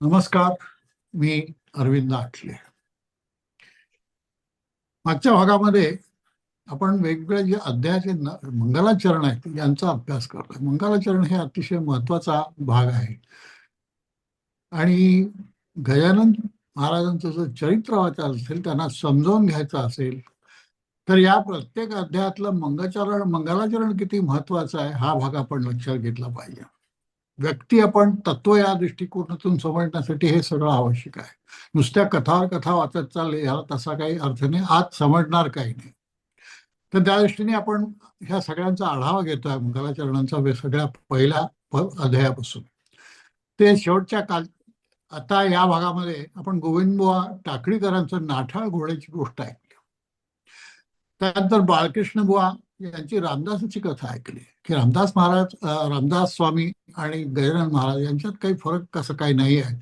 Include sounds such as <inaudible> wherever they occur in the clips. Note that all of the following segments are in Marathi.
नमस्कार मी अरविंद आठले. मागच्या भागामध्ये आपण वेगवेगळे जे अध्यायाचे मंगलाचरण आहेत यांचा अभ्यास करतोय. मंगलाचरण हे अतिशय महत्त्वाचा भाग आहे. आणि गजानन महाराजांचं जर चरित्र वाचायचं असेल त्यांना समजावून घ्यायचं असेल तर या प्रत्येक अध्यायातलं मंगलाचरण मंगलाचरण किती महत्वाचं आहे हा भाग आपण लक्षात घेतला पाहिजे. व्यक्ती आपण तत्व या दृष्टिकोनातून समजण्यासाठी हे सगळं आवश्यक आहे. नुसत्या कथावर कथा वाचत चालले ह्याला तसा काही अर्थ नाही. आज समजणार काही नाही. तर त्या दृष्टीने आपण ह्या सगळ्यांचा आढावा घेतोय. मंगलाचरणांचा सगळ्या पहिल्या प- अध्यायापासून. ते शेवटच्या काल आता या भागामध्ये आपण गोविंदबुवा टाकळीकरांचं नाठाळ घोड्याची गोष्ट ऐकली. त्यानंतर बाळकृष्ण बुवा यांची रामदासांची कथा ऐकली की रामदास महाराज रामदास स्वामी आणि गजानन महाराज यांच्यात काही फरक कसं काही नाही आहे.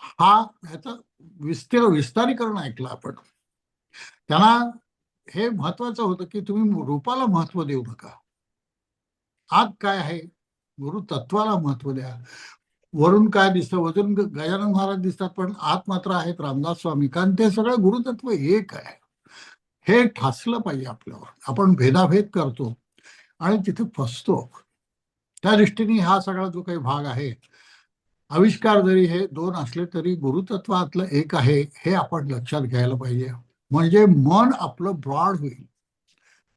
हा ह्याचा विस्तार विस्तारीकरण ऐकलं आपण. त्यांना हे महत्वाचं होतं की तुम्ही रूपाला महत्त्व देऊ नका. आत काय आहे? गुरु तत्वाला महत्त्व द्या. वरून काय दिसतं? वजून गजानन महाराज दिसतात पण आत मात्र आहेत रामदास स्वामी. कारण ते सगळं गुरुतत्व एक आहे. हे ठासलं पाहिजे आपल्यावर. आपण भेदाभेद करतो आणि तिथे फसतो. त्या दृष्टीने हा सगळा जो काही भाग आहे आविष्कार जरी हे दोन असले तरी गुरुतत्वातलं एक आहे हे आपण लक्षात घ्यायला पाहिजे. म्हणजे मन आपलं ब्रॉड होईल.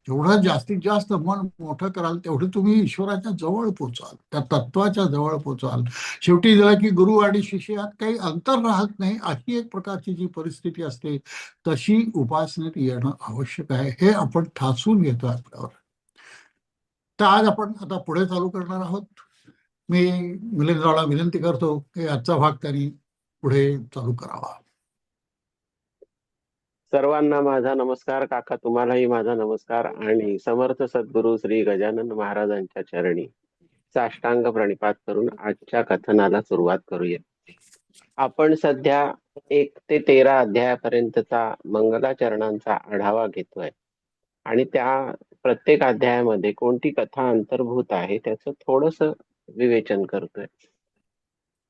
जेवढं जास्तीत जास्त मन मोठं कराल तेवढं तुम्ही ईश्वराच्या जवळ पोचाल त्या तत्वाच्या जवळ पोचाल शेवटी जरा की गुरु आणि शिष्यात काही अंतर राहत नाही अशी एक प्रकारची जी परिस्थिती असते तशी उपासनेत येणं आवश्यक आहे. हे आपण ठासून घेतो आपल्यावर. तर आज आपण आता पुढे चालू करणार आहोत. मी मिलिंदरावला विनंती करतो की आजचा भाग त्यांनी पुढे चालू करावा. सर्वांना माझा नमस्कार काका तुम्हालाही माझा नमस्कार आणि समर्थ सद्गुरू श्री गजानन महाराजांच्या चरणी साष्टांग प्रणिपात करून आजच्या कथनाला सुरुवात करूया. आपण सध्या एक ते तेरा अध्यायापर्यंतचा मंगलाचरणांचा आढावा घेतोय आणि त्या प्रत्येक अध्यायामध्ये कोणती कथा अंतर्भूत आहे त्याचं थोडस विवेचन करतोय.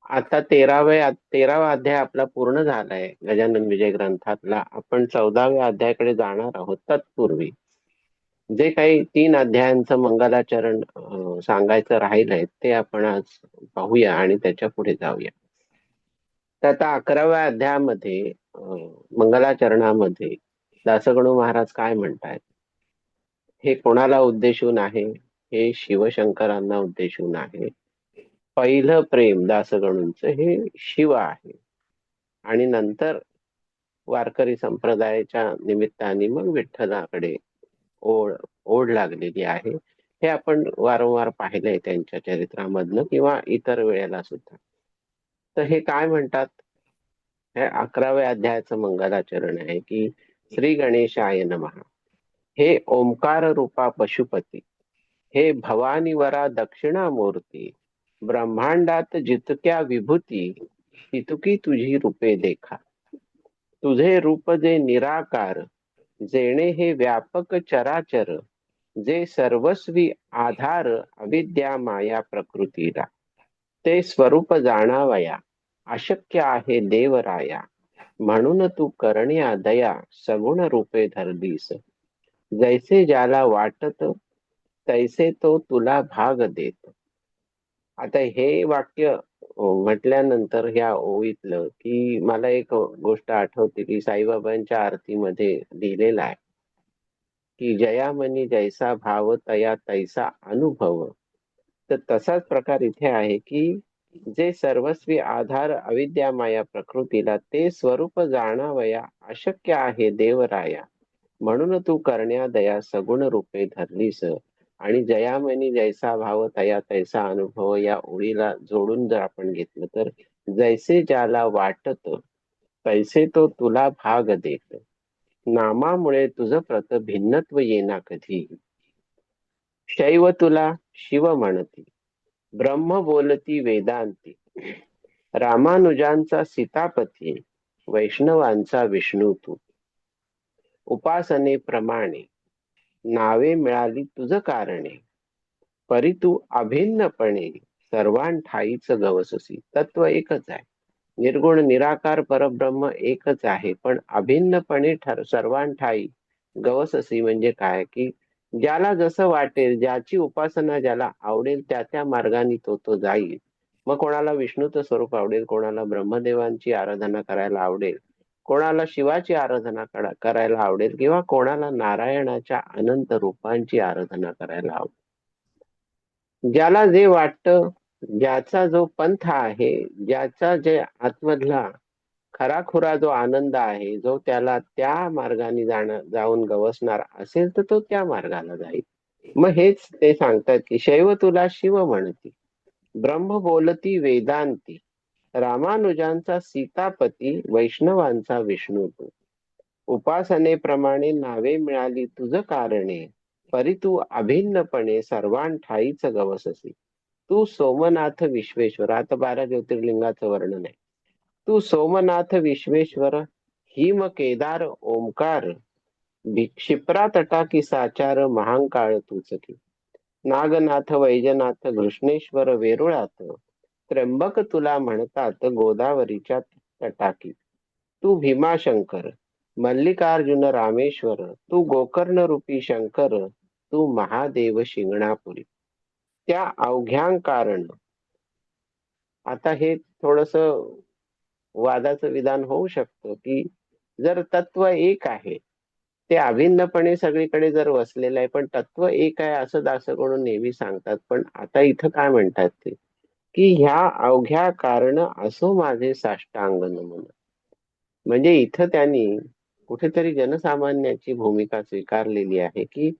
आता तेराव्या तेरावा अध्याय आपला पूर्ण झालाय. गजानन विजय ग्रंथातला. आपण चौदाव्या अध्यायाकडे जाणार आहोत तत्पूर्वी. जे काही तीन अध्यायांचं मंगलाचरण सांगायचं राहिलंय ते आपण आज पाहूया आणि त्याच्या पुढे जाऊया. तर आता अकराव्या अध्यायामध्ये मंगलाचरणामध्ये दासगणू महाराज काय म्हणतायत? हे कोणाला उद्देशून आहे? हे शिवशंकरांना उद्देशून आहे. पहिलं प्रेम दासगणूंचं हे शिव आहे. आणि नंतर वारकरी संप्रदायाच्या निमित्ताने मग विठ्ठलाकडे ओढ ओढ लागलेली आहे. हे आपण वारंवार पाहिलंय त्यांच्या चरित्रामधनं किंवा इतर वेळेला सुद्धा. तर हे काय म्हणतात? हे अकराव्या अध्यायाचं मंगलाचरण आहे की श्री गणेशाय नमहा हे ओंकार रूपा पशुपती. हे भवानीवरा दक्षिणामूर्ती ब्रह्मांडात जितक्या विभूती तितकी तुझी रूपे देखा. तुझे रूप जे निराकार जेणे हे व्यापक चराचर जे सर्वस्वी आधार अविद्या माया प्रकृतीला. ते स्वरूप जाणावया अशक्य आहे देवराया. म्हणून तू करण्या दया सगुण रूपे धरलीस. जैसे ज्याला वाटत तैसे तो तुला भाग देत. आता हे वाक्य म्हटल्यानंतर ह्या ओळीतलं की मला एक गोष्ट आठवते की साईबाबांच्या आरतीमध्ये लिहिलेलं आहे की जयामनी जैसा भाव तया तैसा अनुभव. तर तसाच प्रकार इथे आहे की जे सर्वस्वी आधार अविद्या माया प्रकृतीला ते स्वरूप जाणावया अशक्य आहे देवराया. म्हणून तू करण्या दया सगुण रूपे धरलीस. आणि जयामनी जैसा भाव तया तैसा अनुभव या ओळीला जोडून जर आपण घेतलं तर जैसे ज्याला वाटत तैसे तो तुला भाग देत. नामामुळे तुझं प्रत भिन्नत्व येना कधी. शैव तुला शिव म्हणती ब्रह्म बोलती वेदांती. रामानुजांचा सीतापती वैष्णवांचा विष्णू तू उपासने प्रमाणे नावे मिळाली तुझ कारणे परी तू अभिन्नपणे सर्वांठाईच गवससी. तत्व एकच आहे. निर्गुण निराकार परब्रह्म एकच आहे. पण अभिन्नपणे ठर सर्वांठाई गवससी म्हणजे काय? की ज्याला जसं वाटेल ज्याची उपासना ज्याला आवडेल त्या त्या मार्गाने तो तो जाईल. मग कोणाला विष्णूचं स्वरूप आवडेल कोणाला ब्रह्मदेवांची आराधना करायला आवडेल कोणाला शिवाची आराधना करायला आवडेल किंवा कोणाला नारायणाच्या अनंत रूपांची आराधना करायला आवडेल. ज्याला जे वाटतं ज्याचा जो पंथ आहे ज्याचा जे आतमधला खराखुरा जो आनंद आहे जो त्याला त्या मार्गाने जाणं जाऊन गवसणार असेल तर तो त्या मार्गाला जाईल. मग हेच ते सांगतात की शैव तुला शिव म्हणती ब्रह्म बोलती वेदांती. रामानुजांचा सीतापती वैष्णवांचा विष्णू तू. उपासनेप्रमाणे नावे मिळाली तुझ कारणे परी तू अभिन्नपणे सर्वांठाईच गवससी. तू सोमनाथ विश्वेश्वर आता बारा ज्योतिर्लिंगाचं वर्णन आहे. तू सोमनाथ विश्वेश्वर हिम केदार ओंकार क्षिप्रा तटाकी साचार महांकाळ तुचकी नागनाथ वैजनाथ घृष्णेश्वर वेरुळात त्र्यंबक तुला म्हणतात गोदावरीच्या तटाकी. तू भीमाशंकर मल्लिकार्जुन रामेश्वर तू गोकर्ण रूपी शंकर तू महादेव शिंगणापुरी. त्या अवघ्यां कारण आता हे थोडस वादाचं विधान होऊ शकतं की जर तत्व एक आहे ते अभिन्नपणे सगळीकडे जर वसलेलं आहे पण तत्व एक आहे असं दासकडून नेहमी सांगतात पण आता इथं काय म्हणतात ते? की ह्या अवघ्या कारण असो माझे साष्टांग नमन. म्हणजे इथं त्यांनी कुठेतरी जनसामान्याची भूमिका स्वीकारलेली आहे की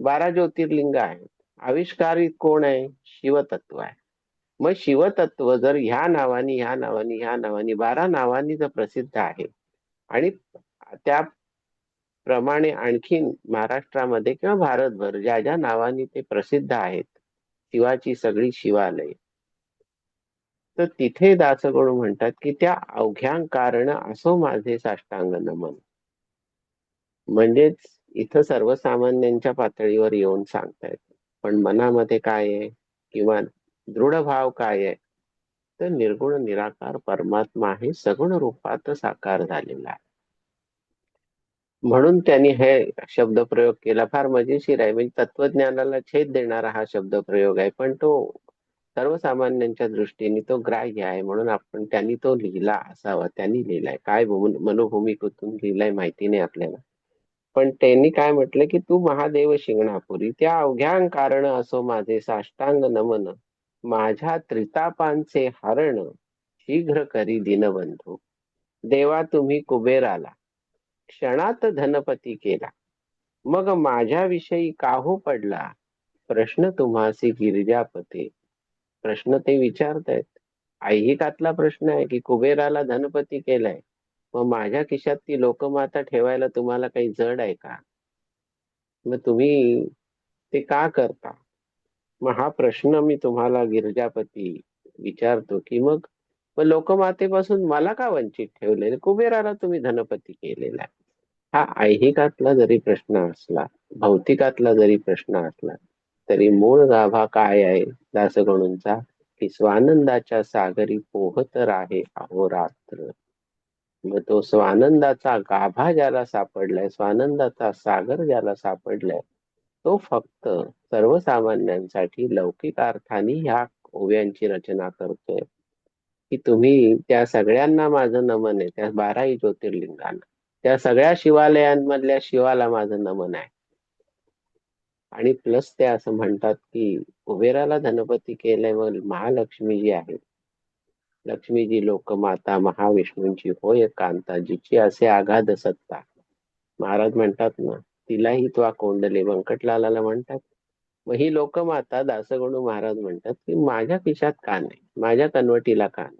बारा ज्योतिर्लिंग आहेत. आविष्कारित कोण आहे? शिवतत्व आहे. मग शिवतत्व जर ह्या नावानी ह्या नावानी ह्या नावानी बारा नावानी जर प्रसिद्ध आहे आणि त्या प्रमाणे आणखीन महाराष्ट्रामध्ये किंवा भारतभर ज्या ज्या नावानी ते प्रसिद्ध आहेत शिवाची सगळी शिवालय तर तिथे दासगणू म्हणतात की त्या अवघ्यां कारण असो माझे साष्टांग नमन. म्हणजेच इथं सर्वसामान्यांच्या पातळीवर येऊन सांगतायत. पण मनामध्ये काय आहे? किंवा दृढ भाव काय आहे? तर निर्गुण निराकार परमात्मा हे सगुण रूपात साकार झालेला आहे. म्हणून त्यांनी हे शब्द प्रयोग केला. फार मजेशीर आहे. म्हणजे तत्वज्ञानाला छेद देणारा हा शब्द प्रयोग आहे. पण तो सर्वसामान्यांच्या दृष्टीने तो ग्राह्य आहे म्हणून आपण त्यांनी तो लिहिला असावा त्यांनी लिहिलाय. काय मनोभूमिकेतून लिहिलाय माहिती नाही आपल्याला. पण त्यांनी काय म्हटलं की तू महादेव शिंगणापुरी त्या अवघ्यां कारण असो माझे साष्टांग नमन माझ्या त्रितापांचे हरण शीघ्र करी दिनबंधू. देवा तुम्ही कुबेराला क्षणात धनपती केला. मग माझ्याविषयी काहू पडला? प्रश्न तुम्हासी गिरिजापते. प्रश्न ते विचारतायत. ऐहिकातला प्रश्न आहे की कुबेराला धनपती केलाय. मग माझ्या खिशात ती लोकमाता ठेवायला तुम्हाला काही जड आहे का? मग तुम्ही ते का करता? मग हा प्रश्न मी तुम्हाला गिरजापती विचारतो की मग मग लोकमातेपासून मला का वंचित ठेवलेले? कुबेराला तुम्ही धनपती केलेला आहे. हा ऐहिकातला जरी प्रश्न असला भौतिकातला जरी प्रश्न असला तरी मूळ गाभा काय आहे? दासगणूंचा की स्वानंदाच्या सागरी पोहत राहे अहोरात्र मग तो स्वानंदाचा गाभा ज्याला सापडलाय स्वानंदाचा सागर ज्याला सापडलाय तो फक्त सर्वसामान्यांसाठी लौकिक अर्थाने ह्या ओव्यांची रचना करतोय. की तुम्ही त्या सगळ्यांना माझं नमन आहे त्या बाराही ज्योतिर्लिंगांना त्या सगळ्या शिवालयांमधल्या शिवाला माझं नमन आहे. आणि प्लस ते असं म्हणतात की कुबेराला धनपती केलंय महालक्ष्मी जी आहे लक्ष्मीजी लोकमाता महाविष्णूंची होय कांता जिची असे आघाद सत्ता. महाराज म्हणतात ना तिलाही त्वा कोंडले. व्यंकटलाला म्हणतात मग ही लोकमाता दासगणू महाराज म्हणतात की माझ्या खिशात का नाही? माझ्या कनवटीला का नाही?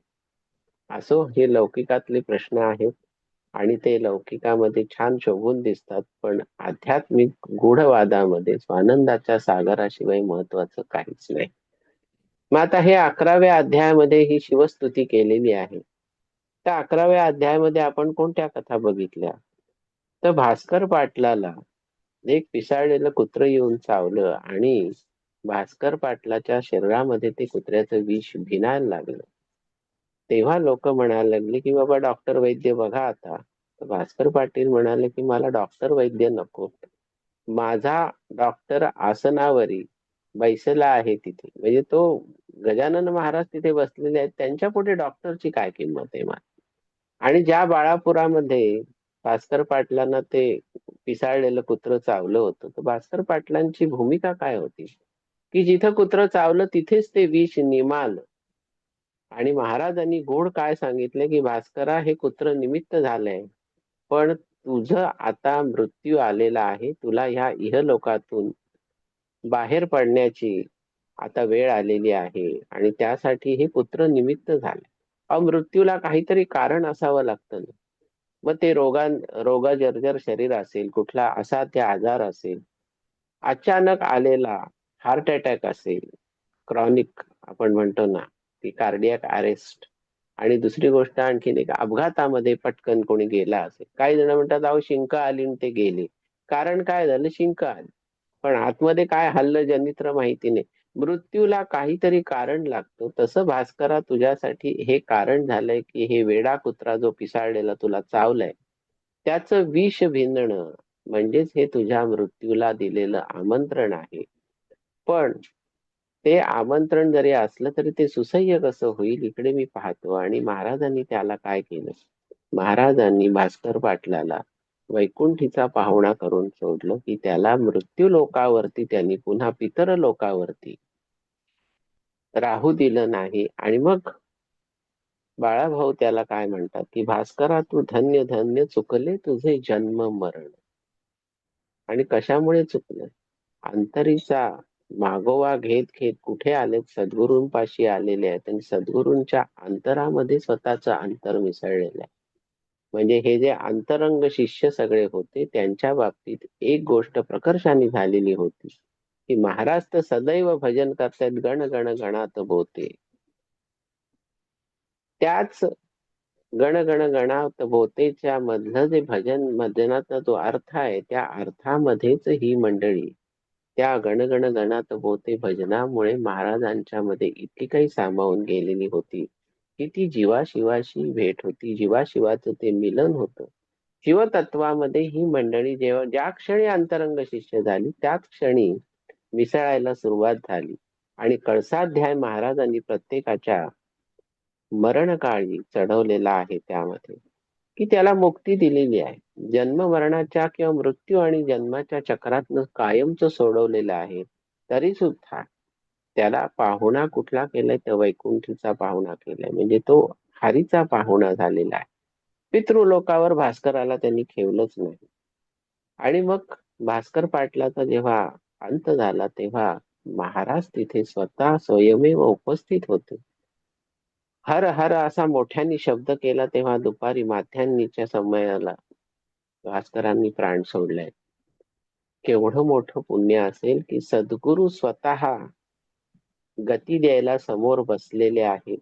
असो हे लौकिकातले प्रश्न आहेत. आणि ते लौकिकामध्ये छान शोभून दिसतात. पण आध्यात्मिक गूढवादामध्ये स्वानंदाच्या सागराशिवाय महत्वाचं काहीच नाही. मग आता हे अकराव्या अध्यायामध्ये ही शिवस्तुती केलेली आहे. त्या अकराव्या अध्यायामध्ये आपण कोणत्या कथा बघितल्या? तर भास्कर पाटलाला एक पिसाळलेलं कुत्र येऊन चावलं आणि भास्कर पाटलाच्या शरीरामध्ये ते कुत्र्याचं विष भिनायला लागलं. तेव्हा लोक म्हणायला लागले की बाबा डॉक्टर वैद्य बघा आता. भास्कर पाटील म्हणाले की मला डॉक्टर वैद्य नको. माझा डॉक्टर आसनावरी बैसला आहे तिथे. म्हणजे तो गजानन महाराज तिथे बसलेले आहेत. त्यांच्या पुढे डॉक्टरची काय किंमत आहे आणि ज्या बाळापुरामध्ये भास्कर पाटलांना ते पिसाळलेलं कुत्र चावलं होतं तर भास्कर पाटलांची भूमिका काय होती? की जिथं कुत्र चावलं तिथेच ते विष निमाल. आणि महाराजांनी गोड काय सांगितलं की भास्करा हे कुत्र निमित्त झालंय. पण तुझं आता मृत्यू आलेला आहे. तुला ह्या इहलोकातून बाहेर पडण्याची आता वेळ आलेली आहे. आणि त्यासाठी हे पुत्र निमित्त झाले अ मृत्यूला काहीतरी कारण असावं लागतं ना. मग ते रोगां रोगजर्जर शरीर असेल कुठला असाध्य आजार असेल अचानक आलेला हार्ट अटॅक असेल क्रॉनिक आपण म्हणतो ना ती कार्डियाक अरेस्ट आणि दुसरी गोष्ट आणखीन एक अपघातामध्ये पटकन कोणी गेला असेल. काही जण म्हणतात अहो शिंक आली आणि ते गेले. कारण काय झालं? शिंक आली. पण आतमध्ये काय हल्लं जनित्र माहिती नाही. मृत्यूला काहीतरी कारण लागतं. तसं भास्करा तुझ्यासाठी हे कारण झालंय की हे वेडा कुत्रा जो पिसाळलेला तुला चावलाय त्याचं विष भिंदणं म्हणजेच हे तुझ्या मृत्यूला दिलेलं आमंत्रण आहे. पण ते आमंत्रण जरी असलं तरी ते सुसह्य कसं होईल इकडे मी पाहतो. आणि महाराजांनी त्याला काय केलं? महाराजांनी भास्कर पाटलाला वैकुंठीचा पाहुणा करून सोडलं की त्याला मृत्यू लोकावरती त्यांनी पुन्हा पितर लोकावरती राहू दिलं नाही. आणि मग बाळाभाऊ त्याला काय म्हणतात की भास्करा तू धन्य धन्य चुकले तुझे जन्म मरण. आणि कशामुळे चुकलं? अंतरीचा मागोवा घेत घेत कुठे आले? सद्गुरूंपाशी आलेले आहेत. आणि सद्गुरूंच्या अंतरामध्ये स्वतःचं अंतर मिसळलेलं आहे. म्हणजे हे जे अंतरंग शिष्य सगळे होते त्यांच्या बाबतीत एक गोष्ट प्रकर्षाने झालेली होती. की महाराज तर सदैव भजन करतात गण गण गणात बोते त्याच गण गण गणात बोतेच्या मधलं जे भजन भजनाचा जो अर्थ आहे त्या अर्थामध्येच ही मंडळी त्या गणगण गणात बोते भजनामुळे महाराजांच्या मध्ये इतकी काही सामावून गेलेली होती की ती जीवाशिवाशी भेट होती. जीवाशिवाचं ते मिलन होतं. शिवतत्वामध्ये ही मंडळी जेव्हा ज्या क्षणी अंतरंग शिष्य झाली त्याच क्षणी मिसळायला सुरुवात झाली. आणि कळसाध्याय महाराजांनी प्रत्येकाच्या मरणकाळी चढवलेला आहे त्यामध्ये. की त्याला मुक्ती दिलेली आहे. जन्म मरणाच्या किंवा मृत्यू आणि जन्माच्या चक्रातनं कायमच सोडवलेलं आहे तरी सुद्धा त्याला पाहुणा कुठला केलाय? तर वैकुंठीचा पाहुणा केलाय. म्हणजे तो हरीचा पाहुणा झालेला आहे. पितृलोकावर भास्कराला त्यांनी ठेवलंच नाही. आणि मग भास्कर पाटलाचा जेव्हा अंत झाला तेव्हा महाराज तिथे स्वतः स्वयमेव उपस्थित होते. हर हर असा मोठ्याने शब्द केला तेव्हा दुपारी माथ्यांनीच्या समयाला भास्करांनी प्राण सोडलाय. केवढं मोठं पुण्य असेल की सद्गुरू स्वतः गती द्यायला समोर बसलेले आहेत.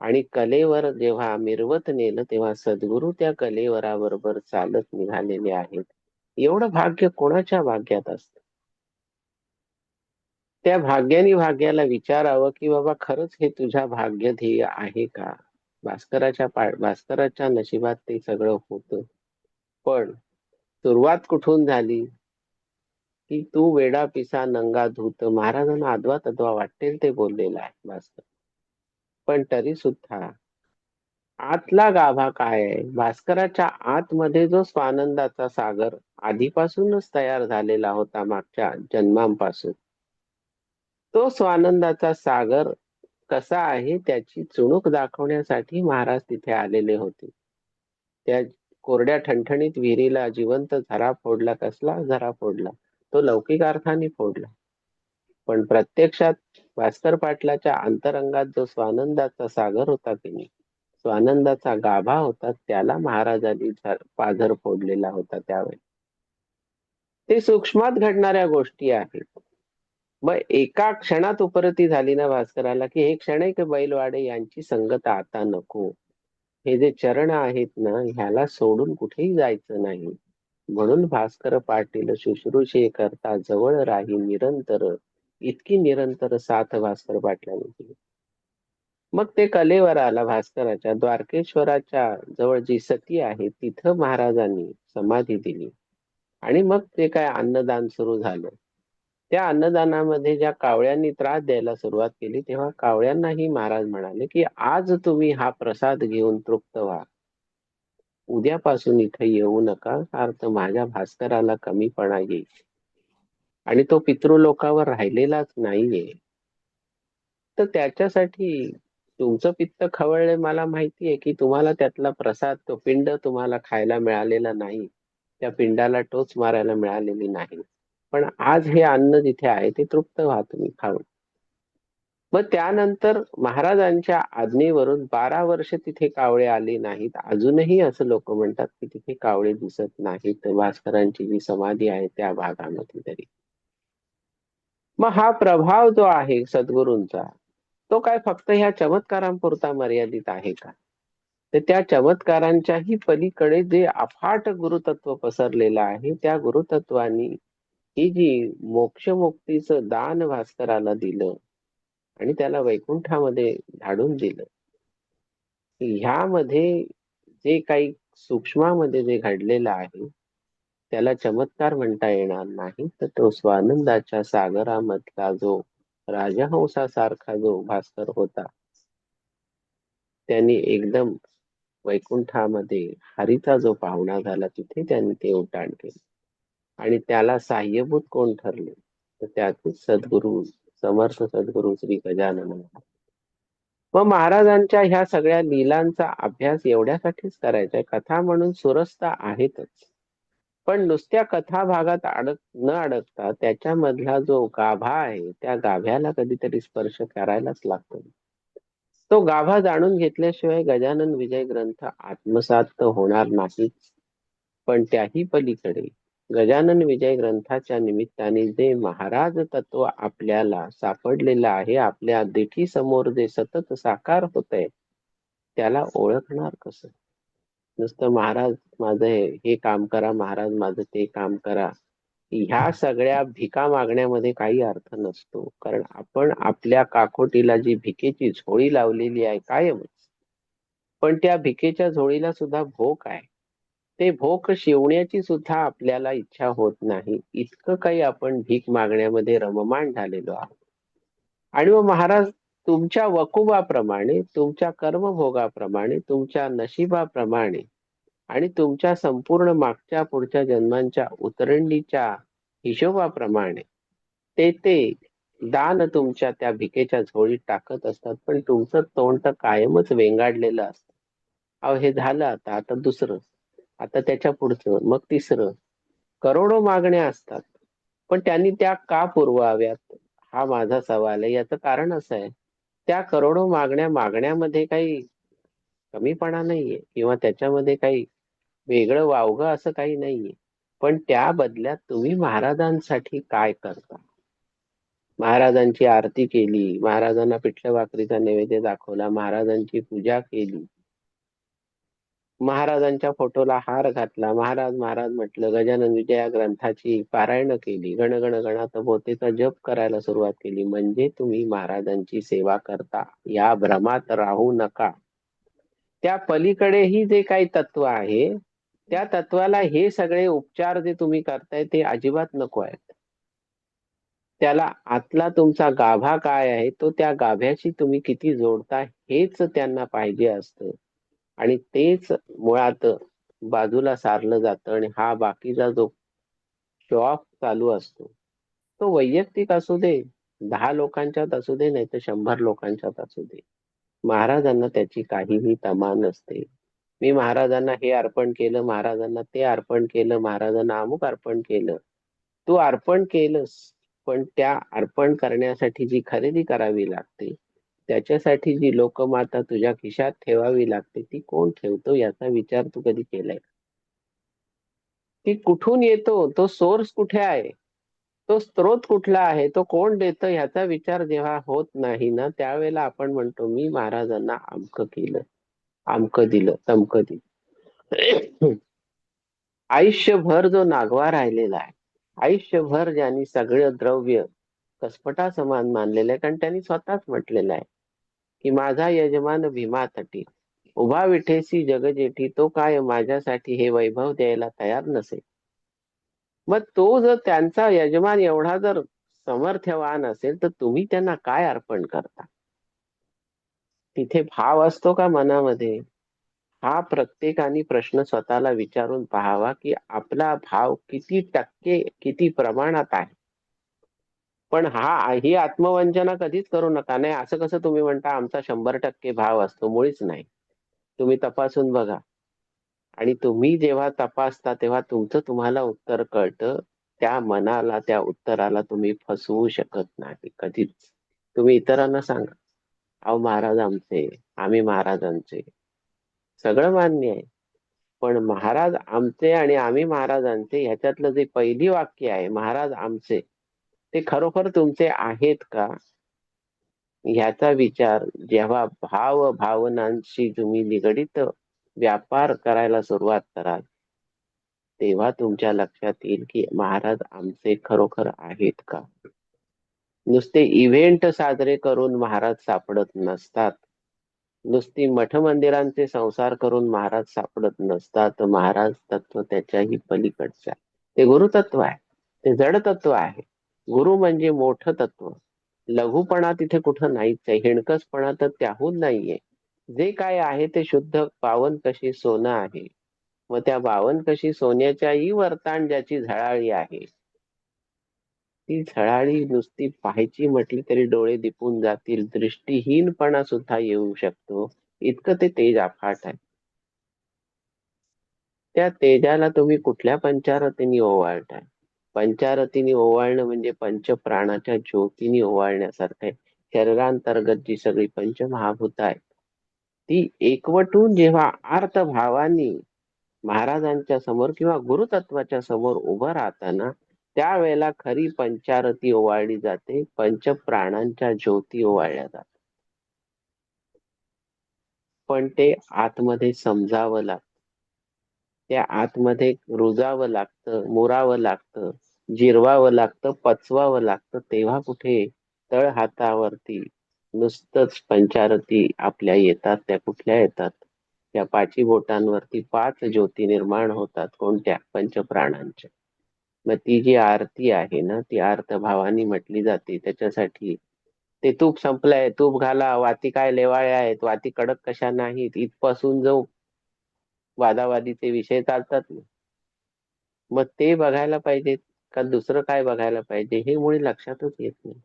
आणि कलेवर जेव्हा मिरवत नेलं तेव्हा सद्गुरू त्या कलेवराबरोबर चालत निघालेले आहेत. एवढं भाग्य कोणाच्या भाग्यात असत? त्या भाग्याने भाग्याला विचारावं की बाबा खरंच हे तुझ्या भाग्य ध्येय आहे का? भास्कराच्या पा भास्कराच्या नशिबात ते सगळं होतं. पण सुरुवात कुठून झाली? की तू वेडा पिसा नंगा धूत महाराजांना अद्वा तद्वा वाटेल ते बोललेलं आहे भास्कर. पण तरी सुद्धा आतला गाभा काय आहे? भास्कराच्या आतमध्ये जो स्वानंदाचा सागर आधीपासूनच तयार झालेला होता मागच्या जन्मांपासून. तो स्वानंदाचा सागर कसा आहे त्याची चुणूक दाखवण्यासाठी महाराज तिथे आलेले होते. त्या कोरड्या ठणठणीत विहिरीला जिवंत झरा फोडला कसला? झरा फोडला. तो लौकिक अर्थाने फोडला. पण प्रत्यक्षात भास्कर पाटलाच्या अंतरंगात जो स्वानंदाचा सागर होता की नाही स्वानंदाचा गाभा होता त्याला महाराजांनी पाझर फोडलेला होता त्यावेळी. ते सूक्ष्मात घडणाऱ्या गोष्टी आहेत. मग एका क्षणात उपरती झाली ना भास्कराला की हे क्षणिक बैलवाडे यांची संगत आता नको. हे जे चरण आहेत ना ह्याला सोडून कुठेही जायचं नाही. म्हणून भास्कर पाटील शुश्रूषे करता जवळ राही निरंतर इतकी निरंतर साथ भास्कर पाटलांनी केली मग ते कलेवर आला भास्कराच्या द्वारकेश्वराच्या जवळ जी सती आहे तिथं महाराजांनी समाधी दिली. आणि मग ते काय अन्नदान सुरू झालं. त्या अन्नदानामध्ये ज्या कावळ्यांनी त्रास द्यायला सुरुवात केली तेव्हा कावळ्यांनाही महाराज म्हणाले की आज तुम्ही हा प्रसाद घेऊन तृप्त व्हा. उद्यापासून इथे येऊ नका अर्थ माझ्या भास्कराला कमीपणा येईल. आणि तो पितृलोकावर राहिलेलाच नाहीये. तर त्याच्यासाठी तुमचं पित्त खवळले मला माहितीये की तुम्हाला त्यातला प्रसाद तो पिंड तुम्हाला खायला मिळालेला नाही. त्या पिंडाला टोच मारायला मिळालेली नाही. पण आज हे अन्न जिथे आहे ते तृप्त व्हा तुम्ही खाऊन. मग त्यानंतर महाराजांच्या आज्ञेवरून बारा वर्ष तिथे कावळे आले नाहीत. अजूनही असं लोक म्हणतात की तिथे कावळे दिसत नाहीत. भास्करांची जी समाधी आहे त्या भागामध्ये तरी. मग हा प्रभाव जो आहे सद्गुरूंचा तो काय फक्त ह्या चमत्कारांपुरता मर्यादित आहे का? तर त्या चमत्कारांच्याही पलीकडे जे अफाट गुरुतत्व पसरलेलं आहे त्या गुरुतत्वानी ही जी मोक्षमुक्तीचं दान भास्कराला दिलं आणि त्याला वैकुंठामध्ये धाडून दिलं. ह्यामध्ये जे काही सूक्ष्मामध्ये जे घडलेलं आहे त्याला चमत्कार म्हणता येणार नाही. तर तो स्वानंदाच्या सागरामधला जो राजहंसासारखा जो भास्कर होता त्यांनी एकदम वैकुंठामध्ये हरीचा जो पाहुणा झाला तिथे त्यांनी ते उड्डाण केले. आणि त्याला साह्यभूत कोण ठरले? तर त्यातच सद्गुरू समर्थ सद्गुरू श्री गजानन. महाराज. मग महाराजांच्या ह्या सगळ्या लीलांचा अभ्यास एवढ्यासाठीच करायचा कथा म्हणून सुरस्त आहेतच. पण नुसत्या कथा भागात अडक न अडकता त्याच्यामधला जो गाभा आहे त्या गाभ्याला कधीतरी स्पर्श करायलाच लागतो. तो गाभा जाणून घेतल्याशिवाय गजानन विजय ग्रंथ आत्मसात होणार नाही पण त्याही पलीकडे गजानन विजय ग्रंथाच्या निमित्ताने जे महाराज तत्व आपल्याला सापडलेलं आहे आपल्या देठी समोर जे सतत साकार होत आहे त्याला ओळखणार कसं? नुसतं महाराज माझं हे काम करा महाराज माझं ते काम करा. ह्या सगळ्या भिका मागण्यामध्ये काही अर्थ नसतो. कारण आपण आपल्या काकोटीला जी भिकेची झोळी लावलेली आहे कायमच. पण त्या भिकेच्या झोळीला सुद्धा भोक आहे. ते भोक शिवण्याची सुद्धा आपल्याला इच्छा होत नाही. इतकं काही आपण भीक मागण्यामध्ये रममाण झालेलो आहोत. आणि मग महाराज तुमच्या वकुबाप्रमाणे तुमच्या कर्मभोगाप्रमाणे तुमच्या नशिबाप्रमाणे आणि तुमच्या संपूर्ण मागच्या पुढच्या जन्मांच्या उतरंडीच्या हिशोबाप्रमाणे ते ते दान तुमच्या त्या भिकेच्या झोळीत टाकत असतात. पण तुमचं तोंड तर कायमच वेंगाडलेलं असतं. अहो हे झालं आता आता दुसरं. आता त्याच्या पुढचं मग तिसरं. करोडो मागण्या असतात पण त्यांनी त्या का पुरवाव्यात? हा माझा सवाल आहे. याचं कारण असं आहे त्या करोडो मागण्या मागण्यामध्ये काही कमीपणा नाहीये किंवा त्याच्यामध्ये काही वेगळं वावगं असं काही नाहीये. पण त्या बदल्यात तुम्ही महाराजांसाठी काय करता? महाराजांची आरती केली महाराजांना पिठलं भाकरीचा नैवेद्य दाखवला महाराजांची पूजा केली महाराजांच्या फोटोला हार घातला. महाराज महाराज म्हटलं गजानन विजया ग्रंथाची पारायण केली. गणगण गणात बोतेचा जप करायला सुरुवात केली. म्हणजे तुम्ही महाराजांची सेवा करता. या भ्रमात राहू नका. त्या पलीकडेही जे काही तत्व आहे त्या तत्वाला हे सगळे उपचार जे तुम्ही करताय ते अजिबात नको आहेत. त्याला आतला तुमचा गाभा काय आहे तो त्या गाभ्याशी तुम्ही किती जोडता हेच त्यांना पाहिजे असतं. आणि तेच मुळात बाजूला सारलं जातं आणि हा बाकीचा जो शॉप चालू असतो तो वैयक्तिक असू दे दहा लोकांच्यात असू दे नाही तर शंभर लोकांच्यात असू दे. महाराजांना त्याची काहीही तमा नसते. मी महाराजांना हे अर्पण केलं महाराजांना ते अर्पण केलं महाराजांना अमुक अर्पण केलं. तू अर्पण केलंस पण त्या अर्पण करण्यासाठी जी खरेदी करावी लागते त्याच्यासाठी जी लोकमाता तुझ्या खिशात ठेवावी लागते ती कोण ठेवतो याचा विचार तू कधी केलाय? ती कुठून येतो? तो सोर्स कुठे आहे? तो स्त्रोत कुठला आहे? तो कोण देतो? ह्याचा विचार जेव्हा होत नाही ना त्यावेळेला आपण म्हणतो मी महाराजांना अमकं केलं अमकं दिलं तमकं दिलं. <clears throat> आयुष्यभर जो नागवा राहिलेला आहे आयुष्यभर ज्यांनी सगळं द्रव्य कसपटा समान मानलेलं आहे कारण त्यांनी स्वतःच म्हटलेलं आहे की माझा यजमान भीमा तटी उभा विठेसी जगजेठी तो काय माझ्यासाठी हे वैभव द्यायला तयार नसेल मग तो जर त्यांचा यजमान एवढा जर समर्थ्यवान असेल तर तुम्ही त्यांना काय अर्पण करता? तिथे भाव असतो का मनामध्ये? हा प्रत्येकाने प्रश्न स्वतःला विचारून पाहावा की आपला भाव किती टक्के किती प्रमाणात आहे? पण हा ही आत्मवंचना कधीच करू नका. नाही असं कसं तुम्ही म्हणता आमचा शंभर टक्के भाव असतो मुळीच नाही. तुम्ही तपासून बघा. आणि तुम्ही जेव्हा तपासता तेव्हा तुमचं तुम्हाला उत्तर कळतं. त्या मनाला त्या उत्तराला तुम्ही फसवू शकत नाही कधीच. तुम्ही इतरांना सांगा अहो महाराज आमचे आम्ही महाराजांचे. सगळं मान्य आहे. पण महाराज आमचे आणि आम्ही महाराजांचे ह्याच्यातलं जे पहिली वाक्य आहे महाराज आमचे ते खरोखर तुमचे आहेत का? ह्याचा विचार जेव्हा भाव भावनांशी तुम्ही निगडित व्यापार करायला सुरुवात कराल तेव्हा तुमच्या लक्षात येईल की महाराज आमचे खरोखर आहेत का? नुसते इव्हेंट साजरे करून महाराज सापडत नसतात. नुसती मठ मंदिरांचे संसार करून महाराज सापडत नसतात. महाराज तत्व त्याच्याही पलीकडचे ते गुरुतत्व आहे. ते जड तत्व आहे. गुरु म्हणजे मोठं तत्व. लघुपणा तिथे कुठं नाहीच आहे. हिणकसपणा तर त्याहून नाहीये. जे काय आहे ते शुद्ध पावन कशी सोनं आहे. व त्या बावन कशी सोन्याच्याही वर्तान ज्याची झळाळी आहे. ती झळाळी नुसती पाहायची म्हटली तरी डोळे दिपून जातील. दृष्टीहीनपणा सुद्धा येऊ शकतो. इतकं ते तेज अफाट आहे. त्या तेजाला तुम्ही कुठल्या पंचारतीने ओवाळताय? पंचारतीने ओवाळणं म्हणजे पंचप्राणाच्या ज्योतीने ओवाळण्यासारखं आहे. शरीरांतर्गत जी सगळी पंच महाभूत आहेत ती एकवटून जेव्हा अर्थ भावानी महाराजांच्या समोर किंवा गुरुतत्वाच्या समोर उभं राहताना त्यावेळेला खरी पंचारती ओवाळली जाते पंचप्राणांच्या ज्योती ओवाळल्या जातात. पण ते आतमध्ये समजावं लागतं. त्या आतमध्ये रुजावं लागतं मुरावं लागतं. जिरवावं लागतं पचवावं लागतं तेव्हा कुठे तळ हातावरती नुसतंच पंचारती आपल्या येतात त्या कुठल्या येतात? त्या पाची बोटांवरती पाच ज्योती निर्माण होतात कोणत्या? पंचप्राणांच्या. मग ती जी आरती आहे ना ती आर्तभावानी म्हटली जाते त्याच्यासाठी ते तूप संपलंय तूप घाला वाती काय लेवाळ्या आहेत वाती कडक कशा नाहीत इथपासून जो वादावादीचे विषय चालतात ना. मग ते बघायला पाहिजेत. का दुसरं काय बघायला पाहिजे हे मुळे लक्षातच येत नाही.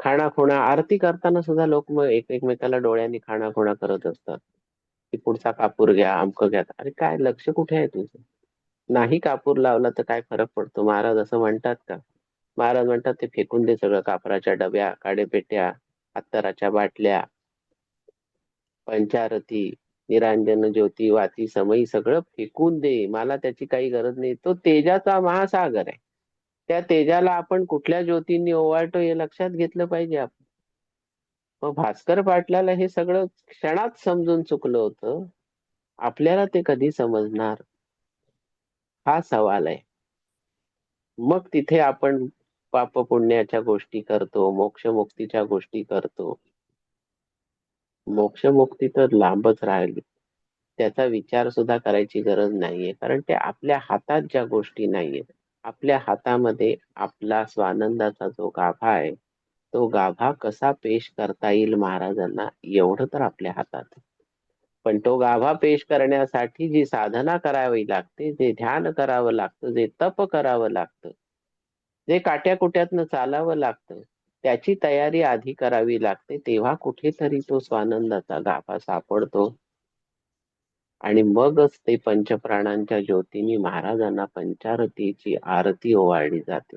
खाणाखुणा आरती करताना सुद्धा लोक मग एक एकमेकाला डोळ्यांनी खाणाखुणा करत असतात. की पुढचा कापूर घ्या अमकं घ्या. अरे काय लक्ष कुठे आहे तुझं? नाही कापूर लावला तर काय फरक पडतो? महाराज असं म्हणतात का? महाराज म्हणतात ते फेकून दे सगळं कापराच्या डब्या काडेपेट्या अत्तराच्या बाटल्या पंचारती निरांजन ज्योती वाती समयी सगळं फेकून दे. मला त्याची काही गरज नाही. तो तेजाचा महासागर आहे. त्या तेजाला आपण कुठल्या ज्योतींनी ओवाळतो हे लक्षात घेतलं पाहिजे आपण. मग भास्कर पाटलाला हे सगळं क्षणात समजून चुकलं होतं. आपल्याला ते कधी समजणार? हा सवाल आहे. मग तिथे आपण पाप पुण्याच्या गोष्टी करतो मोक्षमुक्तीच्या गोष्टी करतो. मोक्षमुक्ती तर लांबच राहिली त्याचा विचार सुद्धा करायची गरज नाहीये कारण ते आपल्या हातात ज्या गोष्टी नाहीयेत आपल्या हातामध्ये आपला स्वानंदाचा जो गाभा आहे तो गाभा कसा पेश करता येईल महाराजांना एवढं तर आपल्या हातात आहे. पण तो गाभा पेश करण्यासाठी जी साधना करावी लागते जे ध्यान करावं लागतं जे तप करावं लागतं जे काट्याकुट्यातनं चालावं लागतं त्याची तयारी आधी करावी लागते तेव्हा कुठेतरी तो स्वानंदाचा गाभा सापडतो. आणि मगच ते पंचप्राणांच्या ज्योतीने महाराजांना पंचारतीची आरती ओवाळली जाते.